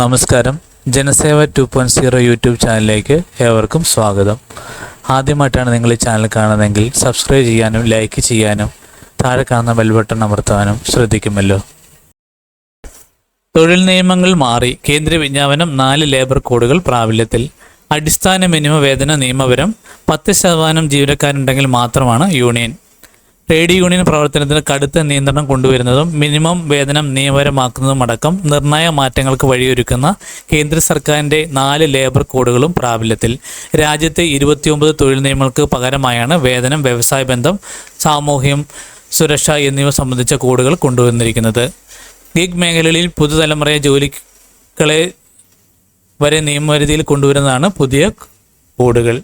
നമസ്കാരം. Janaseva two point zero YouTube ചാനലിലേക്ക് ഏവർക്കും സ്വാഗതം. ആദ്യമായിട്ടാണ് നിങ്ങൾ ഈ ചാനൽ കാണുന്നതെങ്കിൽ സബ്സ്ക്രൈബ് ചെയ്യാനും ലൈക്ക് ചെയ്യാനും താഴെ കാണുന്ന ബെൽ ബട്ടൺ അമർത്താനും ശ്രദ്ധിക്കുമല്ലോ. തൊഴിൽ നിയമങ്ങൾ മാറി കേന്ദ്ര വിജ്ഞാപനം നാല് ലേബർ കോഡുകൾ പ്രാബല്യത്തിൽ. അടിസ്ഥാന മിനിമം വേതന നിയമപരം പത്ത് ശതമാനം ജീവനക്കാരുണ്ടെങ്കിൽ മാത്രമാണ് യൂണിയൻ. ട്രേഡ് യൂണിയൻ പ്രവർത്തനത്തിന് കടുത്ത നിയന്ത്രണം കൊണ്ടുവരുന്നതും മിനിമം വേതനം നിയമപരമാക്കുന്നതും അടക്കം നിർണായക മാറ്റങ്ങൾക്ക് വഴിയൊരുക്കുന്ന കേന്ദ്ര സർക്കാരിന്റെ നാല് ലേബർ കോഡുകളും പ്രാബല്യത്തിൽ. രാജ്യത്തെ ഇരുപത്തിയൊമ്പത് തൊഴിൽ നിയമങ്ങൾക്ക് പകരമായാണ് വേതനം വ്യവസായ ബന്ധം സാമൂഹ്യം സുരക്ഷ എന്നിവ സംബന്ധിച്ച കോഡുകൾ കൊണ്ടുവന്നിരിക്കുന്നത്. ഗിഗ് മേഖലകളിൽ പുതുതലമുറയെ ജോലികളെ വരെ നിയമപരിധിയിൽ കൊണ്ടുവരുന്നതാണ് പുതിയ കോഡുകൾ.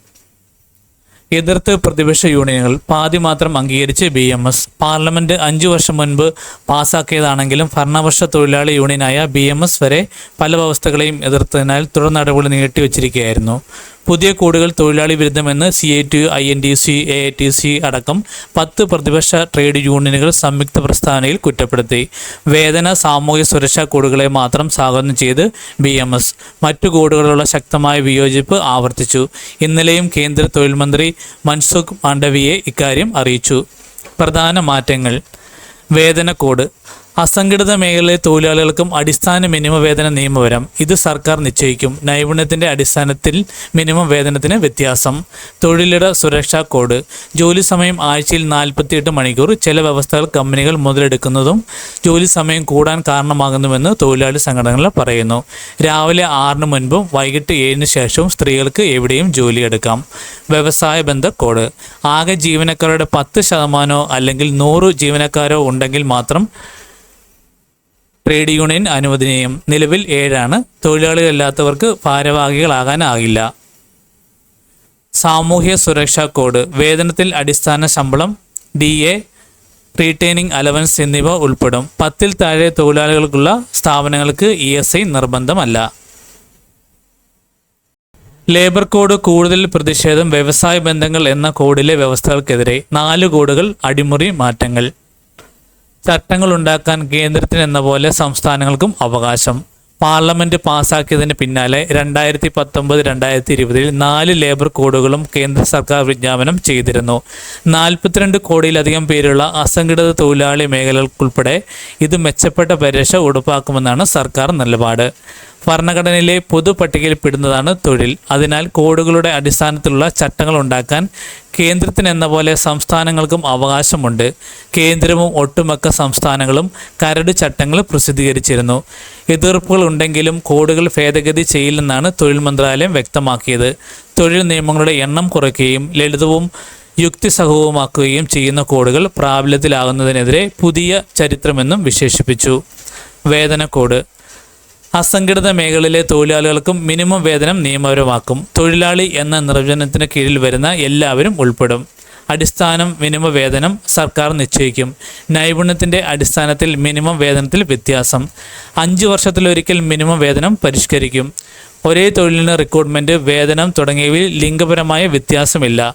എതിർത്ത് പ്രതിപക്ഷ യൂണിയനുകൾ പാതി മാത്രം അംഗീകരിച്ച് ബി എം എസ്. പാർലമെന്റ് അഞ്ചു വർഷം മുൻപ് പാസാക്കിയതാണെങ്കിലും ഭരണപക്ഷ തൊഴിലാളി യൂണിയനായ ബി എം എസ് വരെ പല വ്യവസ്ഥകളെയും എതിർത്തതിനാൽ തുടർ നടപടി നീട്ടിവച്ചിരിക്കുകയായിരുന്നു. പുതിയ കോഡുകൾ തൊഴിലാളി വിരുദ്ധമെന്ന് C I T I N T C A T C അടക്കം പത്ത് പ്രതിപക്ഷ ട്രേഡ് യൂണിയനുകൾ സംയുക്ത പ്രസ്താവനയിൽ കുറ്റപ്പെടുത്തി. വേതന സാമൂഹ്യ സുരക്ഷാ കോഡുകളെ മാത്രം സ്വാഗതം ചെയ്ത് ബി എം എസ്. മറ്റു കോഡുകളുള്ള ശക്തമായ വിയോജിപ്പ് ആവർത്തിച്ചു. ഇന്നലെയും കേന്ദ്ര തൊഴിൽ മന്ത്രി മൻസുഖ് മാണ്ഡവിയെ ഇക്കാര്യം അറിയിച്ചു. പ്രധാന മാറ്റങ്ങൾ. വേതന കോഡ്. അസംഘടിത മേഖലയിലെ തൊഴിലാളികൾക്കും അടിസ്ഥാന മിനിമം വേതന നിയമപരം ഇത് സർക്കാർ നിശ്ചയിക്കും. നൈപുണ്യത്തിന്റെ അടിസ്ഥാനത്തിൽ മിനിമം വേതനത്തിന് വ്യത്യാസം. തൊഴിലിട സുരക്ഷാ കോഡ്. ജോലി സമയം ആഴ്ചയിൽ നാൽപ്പത്തിയെട്ട് മണിക്കൂർ. ചില വ്യവസ്ഥകൾ കമ്പനികൾ മുതലെടുക്കുന്നതും ജോലി സമയം കൂടാൻ കാരണമാകുന്നുവെന്ന് തൊഴിലാളി സംഘടനകൾ പറയുന്നു. രാവിലെ ആറിന് മുൻപും വൈകിട്ട് ഏഴിന് ശേഷവും സ്ത്രീകൾക്ക് എവിടെയും ജോലിയെടുക്കാം. വ്യവസായ ബന്ധ കോഡ് ആകെ ജീവനക്കാരുടെ പത്ത് ശതമാനമോ അല്ലെങ്കിൽ നൂറ് ജീവനക്കാരോ ഉണ്ടെങ്കിൽ മാത്രം ട്രേഡ് യൂണിയൻ അനുവദനീയം. നിലവിൽ ഏഴാണ്. തൊഴിലാളികളില്ലാത്തവർക്ക് ഭാരവാഹികളാകാനാകില്ല. സാമൂഹ്യ സുരക്ഷാ കോഡ്. വേതനത്തിൽ അടിസ്ഥാന ശമ്പളം ഡി എ റീറ്റെയിനിങ് അലവൻസ് എന്നിവ ഉൾപ്പെടും. പത്തിൽ താഴെ തൊഴിലാളികൾക്കുള്ള സ്ഥാപനങ്ങൾക്ക് ഇ എസ് ഐ നിർബന്ധമല്ല. ലേബർ കോഡ് കൂടുതൽ പ്രതിഷേധം വ്യവസായ ബന്ധങ്ങൾ എന്ന കോഡിലെ വ്യവസ്ഥകൾക്കെതിരെ നാല് കോഡുകൾ അടിമുറി മാറ്റങ്ങൾ. ചട്ടങ്ങൾ ഉണ്ടാക്കാൻ കേന്ദ്രത്തിന് എന്ന പോലെ സംസ്ഥാനങ്ങൾക്കും അവകാശം. പാർലമെന്റ് പാസാക്കിയതിന് പിന്നാലെ രണ്ടായിരത്തി പത്തൊമ്പത് രണ്ടായിരത്തി ഇരുപതിൽ നാല് ലേബർ കോഡുകളും കേന്ദ്ര സർക്കാർ വിജ്ഞാപനം ചെയ്തിരുന്നു. നാൽപ്പത്തിരണ്ട് കോടിയിലധികം പേരുള്ള അസംഘടിത തൊഴിലാളി മേഖലകൾക്കുൾപ്പെടെ ഇത് മെച്ചപ്പെട്ട പരിരക്ഷ ഉറപ്പാക്കുമെന്നാണ് സർക്കാർ നിലപാട്. ഭരണഘടനയിലെ പൊതുപട്ടികയിൽ പെടുന്നതാണ് തൊഴിൽ. അതിനാൽ കോഡുകളുടെ അടിസ്ഥാനത്തിലുള്ള ചട്ടങ്ങൾ ഉണ്ടാക്കാൻ കേന്ദ്രത്തിന് എന്ന പോലെ സംസ്ഥാനങ്ങൾക്കും അവകാശമുണ്ട്. കേന്ദ്രവും ഒട്ടുമൊക്ക സംസ്ഥാനങ്ങളും കരട് ചട്ടങ്ങൾ പ്രസിദ്ധീകരിച്ചിരുന്നു. എതിർപ്പുകൾ ഉണ്ടെങ്കിലും കോഡുകൾ ഭേദഗതി ചെയ്യില്ലെന്നാണ് തൊഴിൽ മന്ത്രാലയം വ്യക്തമാക്കിയത്. തൊഴിൽ നിയമങ്ങളുടെ എണ്ണം കുറയ്ക്കുകയും ലളിതവും യുക്തിസഹവുമാക്കുകയും ചെയ്യുന്ന കോഡുകൾ പ്രാബല്യത്തിലാകുന്നതിനെതിരെ പുതിയ ചരിത്രമെന്നും വിശേഷിപ്പിച്ചു. വേതന കോഡ് അസംഘടിത മേഖലയിലെ തൊഴിലാളികൾക്കും മിനിമം വേതനം നിയമപരമാക്കും. തൊഴിലാളി എന്ന നിർവചനത്തിന് കീഴിൽ വരുന്ന എല്ലാവരും ഉൾപ്പെടും. അടിസ്ഥാനം മിനിമം വേതനം സർക്കാർ നിശ്ചയിക്കും. നൈപുണ്യത്തിന്റെ അടിസ്ഥാനത്തിൽ മിനിമം വേതനത്തിൽ വ്യത്യാസം. അഞ്ച് വർഷത്തിലൊരിക്കൽ മിനിമം വേതനം പരിഷ്കരിക്കും. ഒരേ തൊഴിലിന് റിക്രൂട്ട്മെന്റ് വേതനം തുടങ്ങിയവയിൽ ലിംഗപരമായ വ്യത്യാസമില്ല.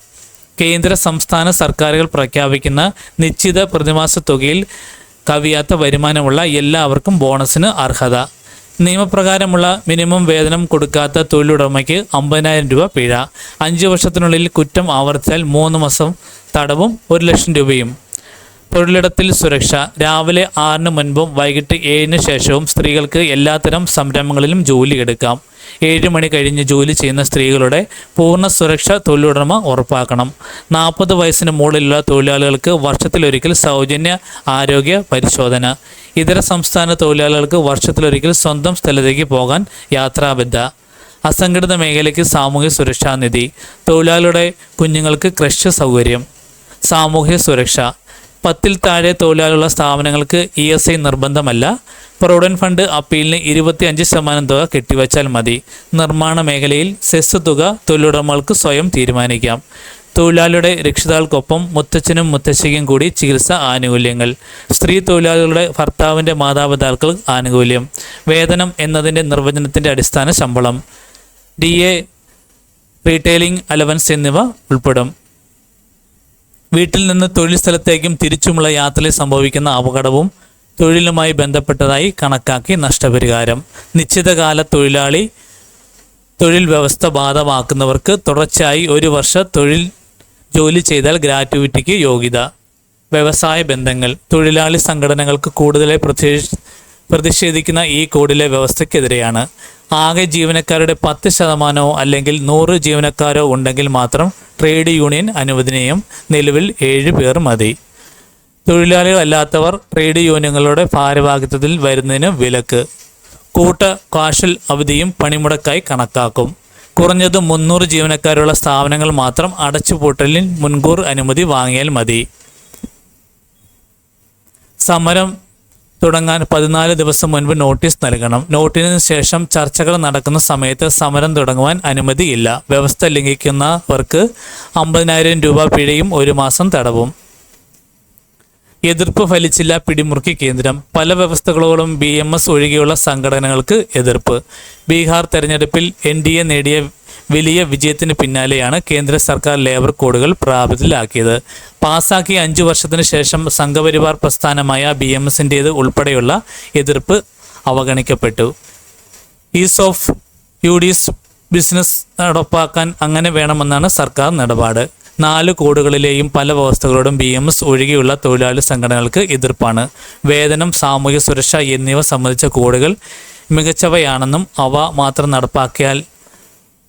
കേന്ദ്ര സംസ്ഥാന സർക്കാരുകൾ പ്രഖ്യാപിക്കുന്ന നിശ്ചിത പ്രതിമാസ തുകയിൽ കവിയാത്ത വരുമാനമുള്ള എല്ലാവർക്കും ബോണസിന് അർഹത. നിയമപ്രകാരമുള്ള മിനിമം വേതനം കൊടുക്കാത്ത തൊഴിലുടമയ്ക്ക് അമ്പതിനായിരം രൂപ പിഴ. അഞ്ച് വർഷത്തിനുള്ളിൽ കുറ്റം ആവർത്തിച്ചാൽ മൂന്ന് മാസം തടവും ഒരു ലക്ഷം രൂപയും. തൊഴിലിടത്തിൽ സുരക്ഷ. രാവിലെ ആറിന് മുൻപും വൈകിട്ട് ഏഴിന് ശേഷവും സ്ത്രീകൾക്ക് എല്ലാത്തരം സംരംഭങ്ങളിലും ജോലി എടുക്കാം. ഏഴ് മണി കഴിഞ്ഞ് ജോലി ചെയ്യുന്ന സ്ത്രീകളുടെ പൂർണ സുരക്ഷ തൊഴിലുടമ ഉറപ്പാക്കണം. നാൽപ്പത് വയസ്സിന് മുകളിലുള്ള തൊഴിലാളികൾക്ക് വർഷത്തിലൊരിക്കൽ സൗജന്യ ആരോഗ്യ പരിശോധന. ഇതര സംസ്ഥാന തൊഴിലാളികൾക്ക് വർഷത്തിലൊരിക്കൽ സ്വന്തം സ്ഥലത്തേക്ക് പോകാൻ യാത്രാബദ്ധ. അസംഘടിത മേഖലയ്ക്ക് സാമൂഹ്യ സുരക്ഷാ നിധി. തൊഴിലാളിയുടെ കുഞ്ഞുങ്ങൾക്ക് ക്രഷ് സൗകര്യം. സാമൂഹ്യ സുരക്ഷ. പത്തിൽ താഴെ തൊഴിലാളികളുള്ള സ്ഥാപനങ്ങൾക്ക് ഇ എസ് ഐ നിർബന്ധമല്ല. പ്രൊവിഡന്റ് ഫണ്ട് അപ്പീലിന് ഇരുപത്തി അഞ്ച് ശതമാനം തുക കെട്ടിവച്ചാൽ മതി. നിർമ്മാണ മേഖലയിൽ സെസ് തുക തൊഴിലുടമകൾക്ക് സ്വയം തീരുമാനിക്കാം. തൊഴിലാളിയുടെ രക്ഷിതാക്കൾക്കൊപ്പം മുത്തച്ഛനും മുത്തശ്ശിക്കും കൂടി ചികിത്സ ആനുകൂല്യങ്ങൾ. സ്ത്രീ തൊഴിലാളികളുടെ ഭർത്താവിന്റെ മാതാപിതാക്കൾ ആനുകൂല്യം. വേതനം എന്നതിന്റെ നിർവചനത്തിന്റെ അടിസ്ഥാന ശമ്പളം. ഡി എ റീറ്റെയിലിംഗ് അലവൻസ് എന്നിവ ഉൾപ്പെടും. വീട്ടിൽ നിന്ന് തൊഴിൽ സ്ഥലത്തേക്കും തിരിച്ചുമുള്ള യാത്രയിൽ സംഭവിക്കുന്ന അപകടവും തൊഴിലുമായി ബന്ധപ്പെട്ടതായി കണക്കാക്കി നഷ്ടപരിഹാരം. നിശ്ചിതകാല തൊഴിലാളി തൊഴിൽ വ്യവസ്ഥ ബാധമാക്കുന്നവർക്ക് തുടർച്ചയായി ഒരു വർഷ തൊഴിൽ ജോലി ചെയ്താൽ ഗ്രാറ്റുവിറ്റിക്ക് യോഗ്യത. വ്യവസായ ബന്ധങ്ങൾ. തൊഴിലാളി സംഘടനകൾക്ക് കൂടുതലായി പ്രതിഷേ- പ്രതിഷേധിക്കുന്ന ഈ കോഡിലെ വ്യവസ്ഥയ്ക്കെതിരെയാണ്. ആകെ ജീവനക്കാരുടെ പത്ത് ശതമാനമോ അല്ലെങ്കിൽ നൂറ് ജീവനക്കാരോ ഉണ്ടെങ്കിൽ മാത്രം ട്രേഡ് യൂണിയൻ അനുവദനീയം നിലവിൽ ഏഴ് പേർ മതി. തൊഴിലാളികളല്ലാത്തവർ ട്രേഡ് യൂണിയനുകളുടെ ഭാരവാഹിത്വത്തിൽ വരുന്നതിന് വിലക്ക്. കൂട്ട കാഷൽ അവധിയും പണിമുടക്കായി കണക്കാക്കും. കുറഞ്ഞത് മുന്നൂറ് ജീവനക്കാരുള്ള സ്ഥാപനങ്ങൾ മാത്രം അടച്ചുപൂട്ടലിൽ മുൻകൂർ അനുമതി വാങ്ങിയാൽ മതി. സമരം തുടങ്ങാൻ പതിനാല് ദിവസം മുൻപ് നോട്ടീസ് നൽകണം. നോട്ടീസിന് ശേഷം ചർച്ചകൾ നടക്കുന്ന സമയത്ത് സമരം തുടങ്ങുവാൻ അനുമതിയില്ല. വ്യവസ്ഥ ലംഘിക്കുന്നവർക്ക് അമ്പതിനായിരം രൂപ പിഴയും ഒരു മാസം തടവും. എതിർപ്പ് ഫലിച്ചില്ല പിടിമുറുക്കി കേന്ദ്രം. പല വ്യവസ്ഥകളോടും ബി എം എസ് ഒഴികെയുള്ള സംഘടനകൾക്ക് എതിർപ്പ്. ബീഹാർ തെരഞ്ഞെടുപ്പിൽ എൻ ഡി എ നേടിയ വലിയ വിജയത്തിന് പിന്നാലെയാണ് കേന്ദ്ര സർക്കാർ ലേബർ കോഡുകൾ പ്രാബല്യത്തിലാക്കിയത്. പാസാക്കിയ അഞ്ചു വർഷത്തിന് ശേഷം സംഘപരിവാർ പ്രസ്ഥാനമായ ബി എം എസിന്റേത് ഉൾപ്പെടെയുള്ള എതിർപ്പ് അവഗണിക്കപ്പെട്ടു. ഈസ് ഓഫ് യുഡീസ് ബിസിനസ് നടപ്പാക്കാൻ അങ്ങനെ വേണമെന്നാണ് സർക്കാർ നിലപാട്. നാല് കോഡുകളിലെയും പല വ്യവസ്ഥകളോടും ബി എം എസ് ഒഴികെയുള്ള തൊഴിലാളി സംഘടനകൾക്ക് എതിർപ്പാണ്. വേതനം സാമൂഹ്യ സുരക്ഷ എന്നിവ സംബന്ധിച്ച കോഡുകൾ മികച്ചവയാണെന്നും അവ മാത്രം നടപ്പാക്കിയാൽ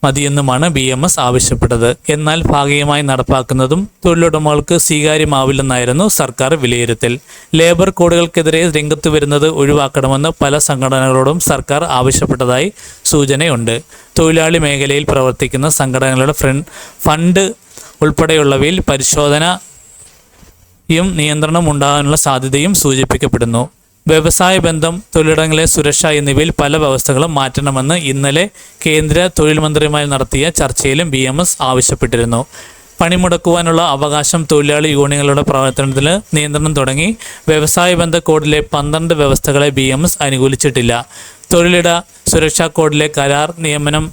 മതിയെന്നുമാണ് ബി എം എസ് ആവശ്യപ്പെട്ടത്. എന്നാൽ ഭാഗികമായി നടപ്പാക്കുന്നതും തൊഴിലുടമകൾക്ക് സ്വീകാര്യമാവില്ലെന്നായിരുന്നു സർക്കാർ വിലയിരുത്തൽ. ലേബർ കോഡുകൾക്കെതിരെ രംഗത്ത് വരുന്നത് ഒഴിവാക്കണമെന്ന് പല സംഘടനകളോടും സർക്കാർ ആവശ്യപ്പെട്ടതായി സൂചനയുണ്ട്. തൊഴിലാളി മേഖലയിൽ പ്രവർത്തിക്കുന്ന സംഘടനകളുടെ ഫണ്ട് ഉൾപ്പെടെയുള്ളവയിൽ പരിശോധനയും നിയന്ത്രണം ഉണ്ടാകാനുള്ള സാധ്യതയും സൂചിപ്പിക്കപ്പെടുന്നു. വ്യവസായ ബന്ധം തൊഴിലിടങ്ങളിലെ സുരക്ഷ എന്നിവയിൽ പല വ്യവസ്ഥകളും മാറ്റണമെന്ന് ഇന്നലെ കേന്ദ്ര തൊഴിൽ മന്ത്രിയുമായി നടത്തിയ ചർച്ചയിലും ബി ആവശ്യപ്പെട്ടിരുന്നു. പണിമുടക്കുവാനുള്ള അവകാശം തൊഴിലാളി യൂണിയനുകളുടെ പ്രവർത്തനത്തിൽ നിയന്ത്രണം തുടങ്ങി വ്യവസായ ബന്ധ കോഡിലെ പന്ത്രണ്ട് വ്യവസ്ഥകളെ ബി അനുകൂലിച്ചിട്ടില്ല. തൊഴിലിട സുരക്ഷാ കോഡിലെ കരാർ നിയമനം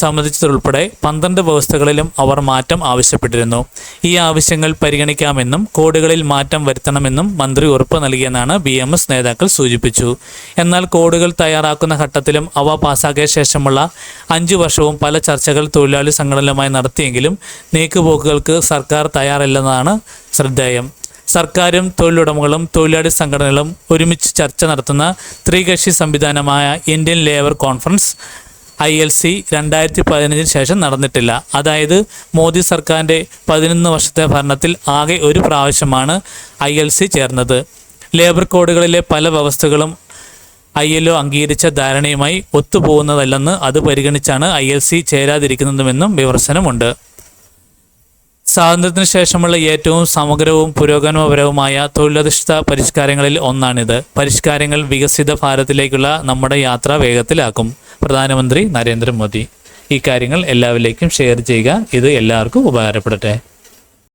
സംബന്ധിച്ചതുൾപ്പെടെ പന്ത്രണ്ട് വ്യവസ്ഥകളിലും അവർ മാറ്റം ആവശ്യപ്പെട്ടിരുന്നു. ഈ ആവശ്യങ്ങൾ പരിഗണിക്കാമെന്നും കോഡുകളിൽ മാറ്റം വരുത്തണമെന്നും മന്ത്രി ഉറപ്പ് നൽകിയെന്നാണ് ബി എം എസ് നേതാക്കൾ സൂചിപ്പിച്ചു. എന്നാൽ കോഡുകൾ തയ്യാറാക്കുന്ന ഘട്ടത്തിലും അവ പാസാക്കിയ ശേഷമുള്ള അഞ്ചു വർഷവും പല ചർച്ചകൾ തൊഴിലാളി സംഘടനകളുമായി നടത്തിയെങ്കിലും നീക്കുപോക്കുകൾക്ക് സർക്കാർ തയ്യാറല്ലെന്നാണ് ശ്രദ്ധേയം. സർക്കാരും തൊഴിലുടമകളും തൊഴിലാളി സംഘടനകളും ഒരുമിച്ച് ചർച്ച നടത്തുന്ന ത്രികക്ഷി സംവിധാനമായ Indian labour conference I L C രണ്ടായിരത്തി പതിനഞ്ചിന് ശേഷം നടന്നിട്ടില്ല. അതായത് മോദി സർക്കാരിന്റെ പതിനൊന്ന് വർഷത്തെ ഭരണത്തിൽ ആകെ ഒരു പ്രാവശ്യമാണ് ഐ എൽ സി ചേർന്നത്. ലേബർ കോഡുകളിലെ പല വ്യവസ്ഥകളും ഐ എൽ ഒ അംഗീകരിച്ച ധാരണയുമായി ഒത്തുപോകുന്നതല്ലെന്ന് അത് പരിഗണിച്ചാണ് ഐ എൽ സി ചേരാതിരിക്കുന്നതുമെന്നും വിമർശനമുണ്ട്. സ്വാതന്ത്ര്യത്തിന് ശേഷമുള്ള ഏറ്റവും സമഗ്രവും പുരോഗമനപരവുമായ തൊഴിലധിഷ്ഠിത പരിഷ്കാരങ്ങളിൽ ഒന്നാണിത്. പരിഷ്കാരങ്ങൾ വികസിത ഭാരതത്തിലേക്കുള്ള നമ്മുടെ യാത്ര വേഗത്തിലാക്കും. പ്രധാനമന്ത്രി നരേന്ദ്രമോദി. ഈ കാര്യങ്ങൾ എല്ലാവരിലേക്കും ഷെയർ ചെയ്യുക. ഇത് എല്ലാവർക്കും ഉപകാരപ്പെടട്ടെ.